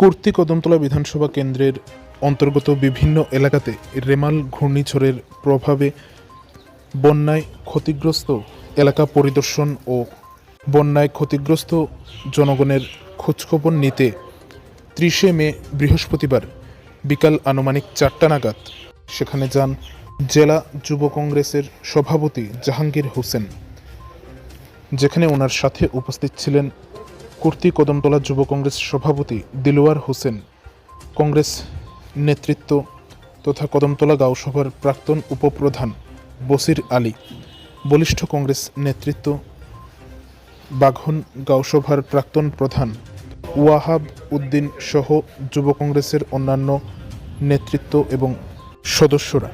কর্তৃক কদমতলা বিধানসভা কেন্দ্রের অন্তর্গত বিভিন্ন এলাকাতে রেমাল ঘূর্ণিঝড়ের প্রভাবে বন্যায় ক্ষতিগ্রস্ত এলাকা পরিদর্শন ও বন্যায় ক্ষতিগ্রস্ত জনগণের খোঁজখবর নিতে ত্রিশে মে বৃহস্পতিবার বিকাল আনুমানিক চারটা নাগাদ সেখানে যান জেলা যুব কংগ্রেসের সভাপতি জাহাঙ্গীর হোসেন, যেখানে ওনার সাথে উপস্থিত ছিলেন কুর্তি কদমতলা যুব কংগ্রেস সভাপতি দিলওয়ার হোসেন। কংগ্রেস নেতৃত্ব তথা কদমতলা গাঁওসভার প্রাক্তন উপপ্রধান বসির আলী। বলিষ্ঠ কংগ্রেস নেতৃত্ব বাঘন গাঁওসভার প্রাক্তন প্রধান ওয়াহাব উদ্দিন সহ যুব কংগ্রেসের অন্যান্য নেতৃত্ব এবং সদস্যরা।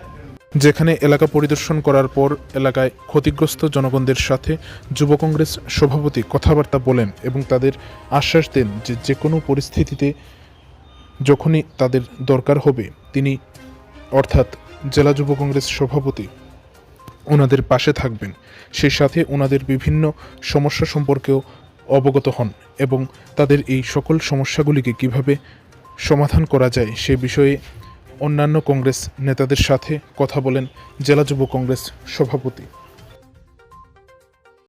যেখানে এলাকা পরিদর্শন করার পর এলাকায় ক্ষতিগ্রস্ত জনগণদের সাথে যুব কংগ্রেস সভাপতি কথাবার্তা বলেন এবং তাদের আশ্বাস দেন যে যে কোনো পরিস্থিতিতে যখনই তাদের দরকার হবে, তিনি অর্থাৎ জেলা যুব কংগ্রেস সভাপতি ওনাদের পাশে থাকবেন। সেই সাথে ওনাদের বিভিন্ন সমস্যা সম্পর্কেও অবগত হন এবং তাদের এই সকল সমস্যাগুলিকে কীভাবে সমাধান করা যায় সে বিষয়ে অন্যান্য কংগ্রেস নেতাদের সাথে কথা বলেন জেলা যুব কংগ্রেস সভাপতি।